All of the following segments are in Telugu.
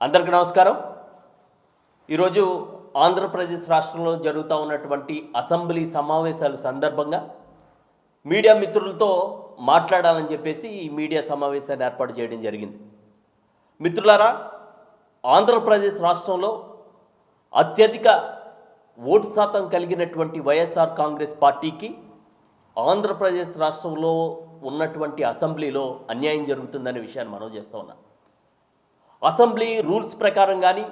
అందరికీ నమస్కారం. ఈరోజు ఆంధ్రప్రదేశ్ రాష్ట్రంలో జరుగుతూ ఉన్నటువంటి అసెంబ్లీ సమావేశాల సందర్భంగా మీడియా మిత్రులతో మాట్లాడాలని చెప్పేసి ఈ మీడియా సమావేశాన్ని ఏర్పాటు చేయడం జరిగింది. మిత్రులారా ఆంధ్రప్రదేశ్ రాష్ట్రంలో అత్యధిక ఓటు శాతం కలిగినటువంటి వైఎస్ఆర్ కాంగ్రెస్ పార్టీకి ఆంధ్రప్రదేశ్ రాష్ట్రంలో ఉన్నటువంటి అసెంబ్లీలో అన్యాయం జరుగుతుందనే విషయాన్ని మనం చేస్తూ ఉన్నాం. అసెంబ్లీ రూల్స్ ప్రకారం కానీ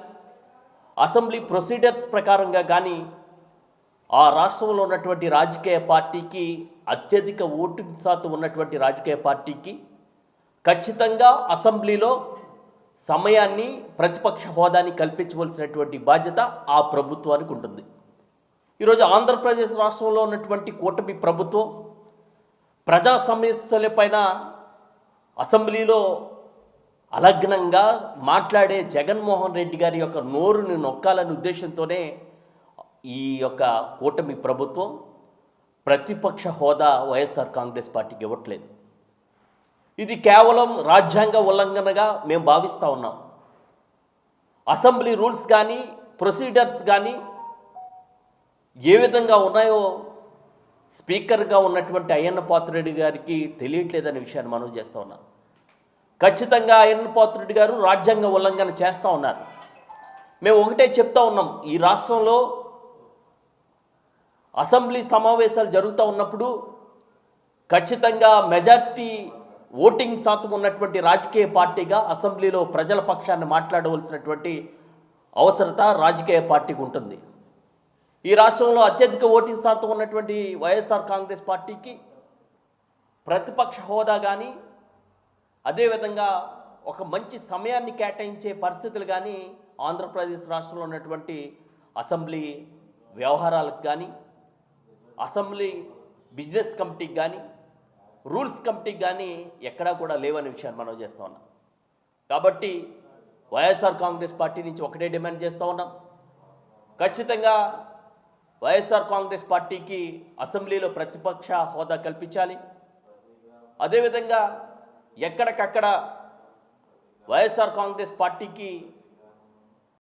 అసెంబ్లీ ప్రొసీడర్స్ ప్రకారంగా కానీ ఆ రాష్ట్రంలో ఉన్నటువంటి రాజకీయ పార్టీకి అత్యధిక ఓటింగ్ శాతం ఉన్నటువంటి రాజకీయ పార్టీకి ఖచ్చితంగా అసెంబ్లీలో సమయాన్ని ప్రతిపక్ష హోదాని కల్పించవలసినటువంటి బాధ్యత ఆ ప్రభుత్వానికి ఉంటుంది. ఈరోజు ఆంధ్రప్రదేశ్ రాష్ట్రంలో ఉన్నటువంటి కూటమి ప్రభుత్వం ప్రజా సమస్యలపైన అసెంబ్లీలో అలగ్నంగా మాట్లాడే జగన్మోహన్ రెడ్డి గారి యొక్క నోరుని నొక్కాలనే ఉద్దేశంతోనే ఈ యొక్క కూటమి ప్రభుత్వం ప్రతిపక్ష హోదా వైఎస్ఆర్ కాంగ్రెస్ పార్టీకి ఇవ్వట్లేదు. ఇది కేవలం రాజ్యాంగ ఉల్లంఘనగా మేము భావిస్తూ ఉన్నాం. అసెంబ్లీ రూల్స్ కానీ ప్రొసీడర్స్ కానీ ఏ విధంగా ఉన్నాయో స్పీకర్గా ఉన్నటువంటి అయ్యన్న పాత్రుడి గారికి తెలియట్లేదనే విషయాన్ని మనం చేస్తూ ఉన్నాం. ఖచ్చితంగా అయ్యన్న పాత్రుడి గారు రాజ్యాంగ ఉల్లంఘన చేస్తూ ఉన్నారు. మేము ఒకటే చెప్తా ఉన్నాం ఈ రాష్ట్రంలో అసెంబ్లీ సమావేశాలు జరుగుతూ ఉన్నప్పుడు ఖచ్చితంగా మెజార్టీ ఓటింగ్ శాతం ఉన్నటువంటి రాజకీయ పార్టీగా అసెంబ్లీలో ప్రజల పక్షాన్ని మాట్లాడవలసినటువంటి అవసరత రాజకీయ పార్టీకి ఉంటుంది. ఈ రాష్ట్రంలో అత్యధిక ఓటింగ్ శాతం ఉన్నటువంటి వైఎస్ఆర్ కాంగ్రెస్ పార్టీకి ప్రతిపక్ష హోదా కానీ అదేవిధంగా ఒక మంచి సమయాన్ని కేటాయించే పరిస్థితులు కానీ ఆంధ్రప్రదేశ్ రాష్ట్రంలో ఉన్నటువంటి అసెంబ్లీ వ్యవహారాలకు కానీ అసెంబ్లీ బిజినెస్ కమిటీకి కానీ రూల్స్ కమిటీకి కానీ ఎక్కడా కూడా లేవనే విషయాన్ని మనం చేస్తూ ఉన్నాం. కాబట్టి వైఎస్ఆర్ కాంగ్రెస్ పార్టీ నుంచి ఒకటే డిమాండ్ చేస్తూ ఉన్నాం. ఖచ్చితంగా వైఎస్ఆర్ కాంగ్రెస్ పార్టీకి అసెంబ్లీలో ప్రతిపక్ష హోదా కల్పించాలి. అదేవిధంగా ఎక్కడికక్కడ వైఎస్ఆర్ కాంగ్రెస్ పార్టీకి